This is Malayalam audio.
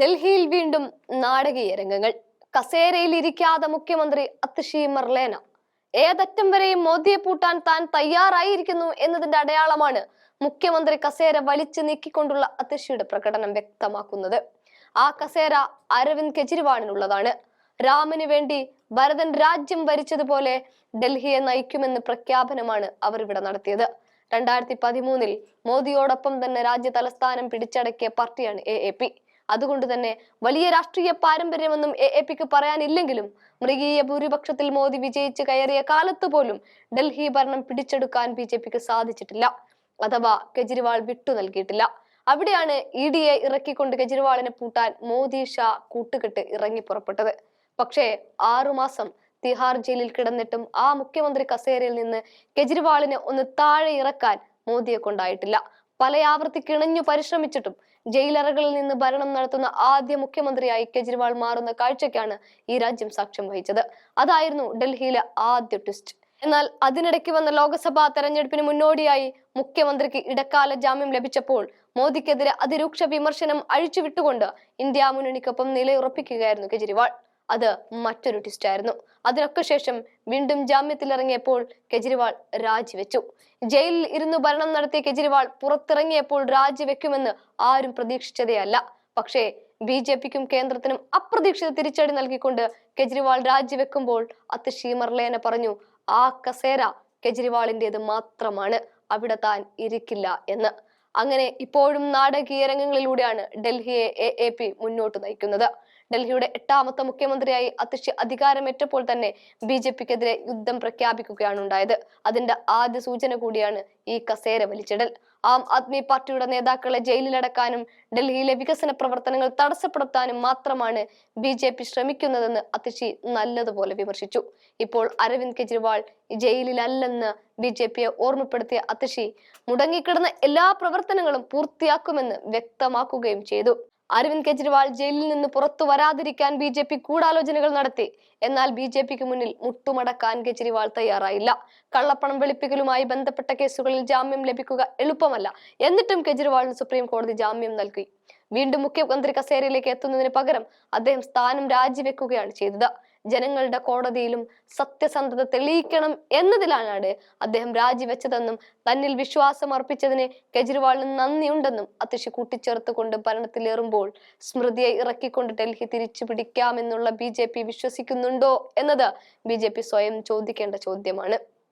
ഡൽഹിയിൽ വീണ്ടും നാടകീയ രംഗങ്ങൾ. കസേരയിൽ ഇരിക്കാതെ മുഖ്യമന്ത്രി അത്തിഷി മർലേന. ഏതറ്റം വരെയും മോദിയെ പൂട്ടാൻ താൻ തയ്യാറായിരിക്കുന്നു എന്നതിന്റെ അടയാളമാണ് മുഖ്യമന്ത്രി കസേര വലിച്ചു നീക്കിക്കൊണ്ടുള്ള അത്തിഷിയുടെ പ്രകടനം വ്യക്തമാക്കുന്നത്. ആ കസേര അരവിന്ദ് കെജ്രിവാളിനുള്ളതാണ്. രാമന് വേണ്ടി ഭരതൻ രാജ്യം ഭരിച്ചതുപോലെ ഡൽഹിയെ നയിക്കുമെന്ന് പ്രഖ്യാപനമാണ് അവർ ഇവിടെ നടത്തിയത്. രണ്ടായിരത്തി പതിമൂന്നിൽ മോദിയോടൊപ്പം തന്നെ രാജ്യ തലസ്ഥാനം പിടിച്ചടക്കിയ പാർട്ടിയാണ് എ എ പി. അതുകൊണ്ട് തന്നെ വലിയ രാഷ്ട്രീയ പാരമ്പര്യമൊന്നും എ എ പിക്ക് പറയാനില്ലെങ്കിലും മൃഗീയ ഭൂരിപക്ഷത്തിൽ മോദി വിജയിച്ച് കയറിയ കാലത്ത് പോലും ഡൽഹി ഭരണം പിടിച്ചെടുക്കാൻ ബി ജെ പിക്ക് സാധിച്ചിട്ടില്ല. അഥവാ കെജ്രിവാൾ വിട്ടു നൽകിയിട്ടില്ല. അവിടെയാണ് ഇ ഡി എ ഇറക്കിക്കൊണ്ട് കെജ്രിവാളിനെ പൂട്ടാൻ മോദി ഷാ കൂട്ടുകെട്ട് ഇറങ്ങി പുറപ്പെട്ടത്. പക്ഷേ ആറുമാസം തിഹാർ ജയിലിൽ കിടന്നിട്ടും ആ മുഖ്യമന്ത്രി കസേരയിൽ നിന്ന് കെജ്രിവാളിനെ ഒന്ന് താഴെ ഇറക്കാൻ മോദിയെ കൊണ്ടായിട്ടില്ല. പലയാവർത്തി കിണഞ്ഞു പരിശ്രമിച്ചിട്ടും ജയിലറകളിൽ നിന്ന് ഭരണം നടത്തുന്ന ആദ്യ മുഖ്യമന്ത്രിയായി കെജ്രിവാൾ മാറുന്ന കാഴ്ചയ്ക്കാണ് ഈ രാജ്യം സാക്ഷ്യം വഹിച്ചത്. അതായിരുന്നു ഡൽഹിയിലെ ആദ്യ ട്വിസ്റ്റ്. എന്നാൽ അതിനിടയ്ക്ക് വന്ന ലോക്സഭാ തെരഞ്ഞെടുപ്പിന് മുന്നോടിയായി മുഖ്യമന്ത്രിക്ക് ഇടക്കാല ജാമ്യം ലഭിച്ചപ്പോൾ മോദിക്കെതിരെ അതിരൂക്ഷ വിമർശനം അഴിച്ചുവിട്ടുകൊണ്ട് ഇന്ത്യ മുന്നണിക്കൊപ്പം നിലയുറപ്പിക്കുകയായിരുന്നു കെജ്രിവാൾ. അത് മറ്റൊരു ട്വിസ്റ്റ് ആയിരുന്നു. അതിനൊക്കെ ശേഷം വീണ്ടും ജാമ്യത്തിലിറങ്ങിയപ്പോൾ കെജ്രിവാൾ രാജിവെച്ചു. ജയിലിൽ ഇരുന്നു ഭരണം നടത്തിയ കെജ്രിവാൾ പുറത്തിറങ്ങിയപ്പോൾ രാജിവെക്കുമെന്ന് ആരും പ്രതീക്ഷിച്ചതേയല്ല പക്ഷേ ബി ജെ പിക്കും കേന്ദ്രത്തിനും അപ്രതീക്ഷിത തിരിച്ചടി നൽകിക്കൊണ്ട് കെജ്രിവാൾ രാജിവെക്കുമ്പോൾ അത് മർലേന പറഞ്ഞു ആ കസേര കെജ്രിവാളിന്റെത് മാത്രമാണ് അവിടെ താൻ ഇരിക്കില്ല എന്ന്. അങ്ങനെ ഇപ്പോഴും നാടകീയ രംഗങ്ങളിലൂടെയാണ് ഡൽഹിയെ എ എ പി മുന്നോട്ട് നയിക്കുന്നത്. ഡൽഹിയുടെ എട്ടാമത്തെ മുഖ്യമന്ത്രിയായി അതിഷി അധികാരമേറ്റപ്പോൾ തന്നെ ബി ജെ പിക്കെതിരെ യുദ്ധം പ്രഖ്യാപിക്കുകയാണ് ഉണ്ടായത് അതിന്റെ ആദ്യ സൂചന കൂടിയാണ് ഈ കസേര വലിച്ചിടൽ. ആം ആദ്മി പാർട്ടിയുടെ നേതാക്കളെ ജയിലിലടക്കാനും ഡൽഹിയിലെ വികസന പ്രവർത്തനങ്ങൾ തടസ്സപ്പെടുത്താനും മാത്രമാണ് ബി ജെ പി ശ്രമിക്കുന്നതെന്ന് അതിഷി നല്ലതുപോലെ വിമർശിച്ചു. ഇപ്പോൾ അരവിന്ദ് കെജ്രിവാൾ ജയിലിലല്ലെന്ന് ബി ജെ പിയെ ഓർമ്മപ്പെടുത്തിയ അതിഷി മുടങ്ങിക്കിടന്ന എല്ലാ പ്രവർത്തനങ്ങളും പൂർത്തിയാക്കുമെന്ന് വ്യക്തമാക്കുകയും ചെയ്തു. അരവിന്ദ് കെജ്രിവാൾ ജയിലിൽ നിന്ന് പുറത്തു വരാതിരിക്കാൻ ബി ജെ പി ഗൂഢാലോചനകൾ നടത്തി. എന്നാൽ ബി ജെ പിക്ക് മുന്നിൽ മുട്ടുമടക്കാൻ കെജ്രിവാൾ തയ്യാറായില്ല. കള്ളപ്പണം വെളുപ്പിക്കലുമായി ബന്ധപ്പെട്ട കേസുകളിൽ ജാമ്യം ലഭിക്കുക എളുപ്പമല്ല. എന്നിട്ടും കെജ്രിവാളിന് സുപ്രീം കോടതി ജാമ്യം നൽകി. വീണ്ടും മുഖ്യമന്ത്രി കസേരയിലേക്ക് എത്തുന്നതിന് പകരം അദ്ദേഹം സ്ഥാനം രാജിവെക്കുകയാണ് ചെയ്തത്. ജനങ്ങളുടെ കോടതിയിലും സത്യസന്ധത തെളിയിക്കണം എന്നതിലാണ് അദ്ദേഹം രാജിവെച്ചതെന്നും തന്നിൽ വിശ്വാസം അർപ്പിച്ചതിന് കെജ്രിവാളിന് നന്ദിയുണ്ടെന്നും അതിഷി കൂട്ടിച്ചേർത്തുകൊണ്ട് ഭരണത്തിലേറുമ്പോൾ സ്മൃതിയെ ഇറക്കിക്കൊണ്ട് ഡൽഹി തിരിച്ചു പിടിക്കാമെന്നുള്ള ബി വിശ്വസിക്കുന്നുണ്ടോ എന്നത് ബി സ്വയം ചോദിക്കേണ്ട ചോദ്യമാണ്.